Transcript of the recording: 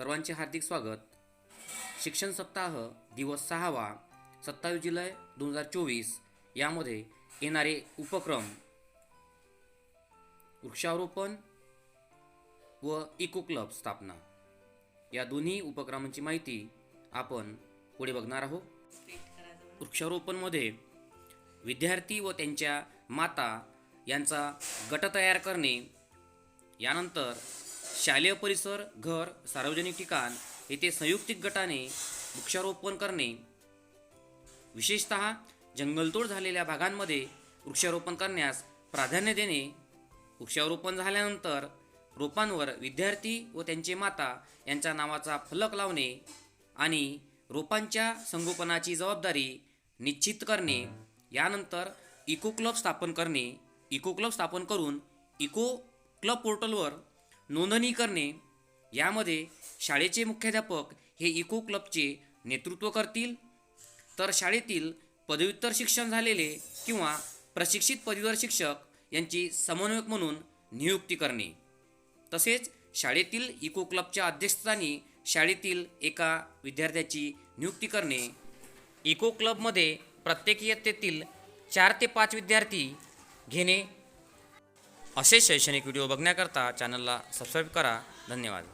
सर्वांचे हार्दिक स्वागत. शिक्षण सप्ताह दिवस सहावा सत्तावीस जुलै दोन हजार चोवीस यामध्ये येणारे उपक्रम. वृक्षारोपण व इको क्लब स्थापना. या दोन्ही उपक्रमांची माहिती आपण पुढे बघणार आहोत. वृक्षारोपणमध्ये विद्यार्थी व त्यांच्या माता यांचा गट तयार करणे यानंतर शालेय परिसर घर सार्वजनिक ठिकाण येथे संयुक्तिक गटाने वृक्षारोपण करणे. विशेषत जंगलतोड झालेल्या भागांमध्ये वृक्षारोपण करण्यास प्राधान्य देणे. वृक्षारोपण झाल्यानंतर रोपांवर विद्यार्थी व त्यांचे माता यांच्या नावाचा फलक लावणे आणि रोपांच्या संगोपनाची जबाबदारी निश्चित करणे. यानंतर इको क्लब स्थापन करणे. इको क्लब स्थापन करून इको क्लब पोर्टलवर नोंदणी करणे यामध्ये शाळेचे मुख्याध्यापक हे इको क्लबचे नेतृत्व करतील. तर शाळेतील पदव्युत्तर शिक्षण झालेले किंवा प्रशिक्षित पदवीधर शिक्षक यांची समन्वयक म्हणून नियुक्ती करणे. तसेच शाळेतील इको क्लबच्या अध्यक्षस्थानी शाळेतील एका विद्यार्थ्याची नियुक्ती करणे. इको क्लबमध्ये प्रत्येक इयत्तेतील चार ते पाच विद्यार्थी घेणे असे शैक्षणिक व्हिडिओ बघण्याकरता चॅनलला सबस्क्राईब करा. धन्यवाद.